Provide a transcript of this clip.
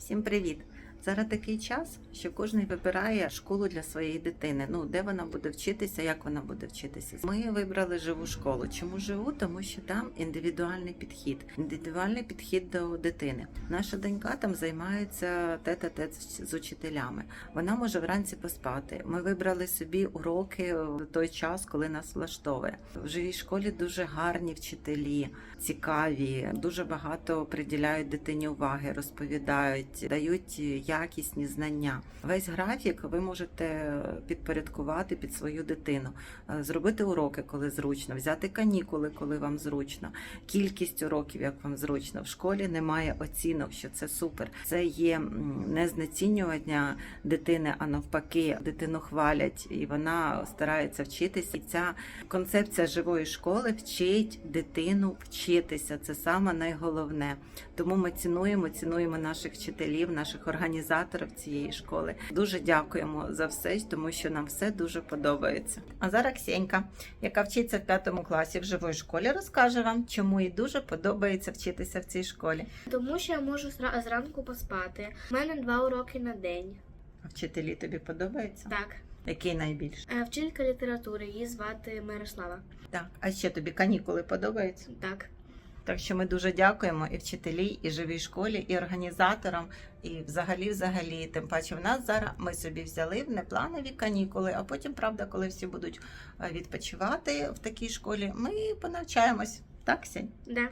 Всім привіт! Зараз такий час, що кожен вибирає школу для своєї дитини. Ну де вона буде вчитися, як вона буде вчитися. Ми вибрали живу школу. Чому живу? Тому що там індивідуальний підхід, індивідуальний підхід до дитини. Наша донька там займається тет-а-тет з- з учителями. Вона може вранці поспати. Ми вибрали собі уроки в той час, коли нас влаштовує. В живій школі дуже гарні вчителі, цікаві, дуже багато приділяють дитині уваги, розповідають, дають якісні знання. Весь графік ви можете підпорядкувати під свою дитину, Е, зробити уроки, коли зручно, взяти канікули, коли вам зручно, кількість уроків, як вам зручно. В школі немає оцінок, що це супер. Це є не знецінювання дитини, а навпаки, дитину хвалять, і вона старається вчитися. І ця концепція живої школи вчить дитину вчитися. Це саме найголовне. Тому ми цінуємо, цінуємо наших вчителів, наших організаторів цієї школи. Дуже дякуємо за все, тому що нам все дуже подобається. А зараз Ксенька, яка вчиться в п'ятому класі в живої школі, розкаже вам, чому їй дуже подобається вчитися в цій школі. Тому що я можу зранку поспати. У мене два уроки на день. А вчителі тобі подобаються? Так. Який найбільше? Е, Вчителька літератури, її звати Мирослава. Так. А ще тобі канікули подобаються? Так. Так що ми дуже дякуємо і вчителі, і живій школі, і організаторам, і взагалі, взагалі, тим паче в нас зараз ми собі взяли в непланові канікули, а потім, правда, коли всі будуть е, відпочивати в такій школі, ми понавчаємось. Так, Сінь? Да.